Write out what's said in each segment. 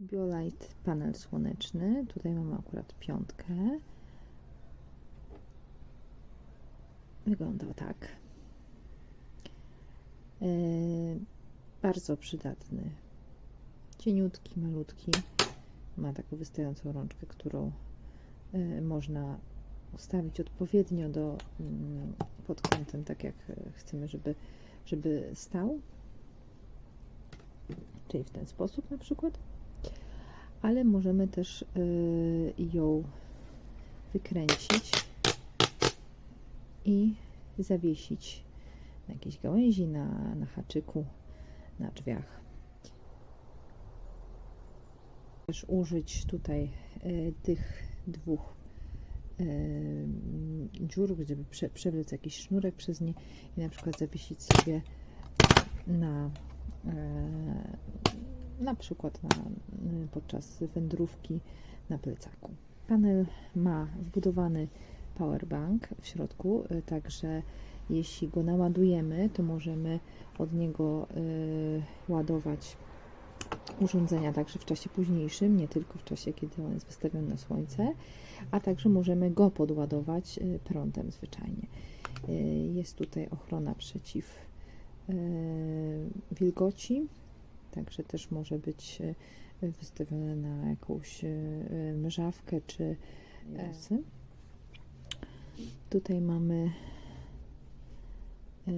Biolite panel słoneczny. Tutaj mamy akurat piątkę. Wyglądał tak. E, bardzo przydatny. Cieniutki, malutki. Ma taką wystającą rączkę, którą e, można ustawić odpowiednio do mm, pod kątem, tak jak e, chcemy, żeby, żeby stał. Czyli w ten sposób na przykład. Ale możemy też y, ją wykręcić i zawiesić na jakiejś gałęzi, na, na haczyku, na drzwiach. Też użyć tutaj y, tych dwóch y, dziur, żeby prze, przewlec jakiś sznurek przez nie i na przykład zawiesić sobie na na przykład na, podczas wędrówki na plecaku. Panel ma wbudowany powerbank w środku, y, także jeśli go naładujemy, to możemy od niego y, ładować urządzenia także w czasie późniejszym, nie tylko w czasie, kiedy on jest wystawiony na słońce, a także możemy go podładować y, prądem zwyczajnie. Y, Jest tutaj ochrona przeciw y, wilgoci, także też może być y, wystawione na jakąś y, mrzawkę czy jasy. Tutaj mamy y,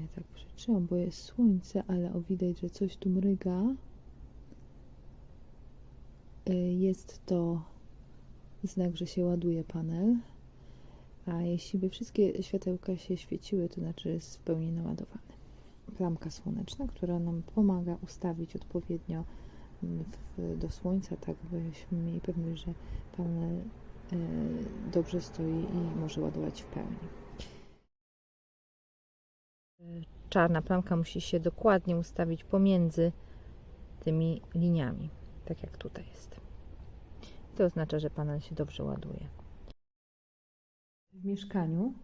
ja tak przeczyłam, bo jest słońce, ale o widać, że coś tu mryga. Jest to znak, że się ładuje panel. A jeśli by wszystkie światełka się świeciły, to znaczy jest w pełni naładowany. Plamka słoneczna, która nam pomaga ustawić odpowiednio mm, w, do słońca, tak byśmy mieli pewność, że panel dobrze stoi i może ładować w pełni. Czarna plamka musi się dokładnie ustawić pomiędzy tymi liniami, tak jak tutaj jest. To oznacza, że panel się dobrze ładuje. W mieszkaniu,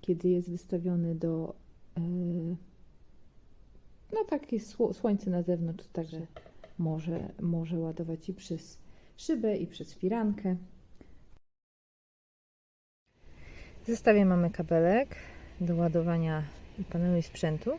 kiedy jest wystawiony do no takie sło- słońce na zewnątrz, także może, może ładować i przez szybę, i przez firankę. W zestawie mamy kabelek do ładowania panelu i sprzętu.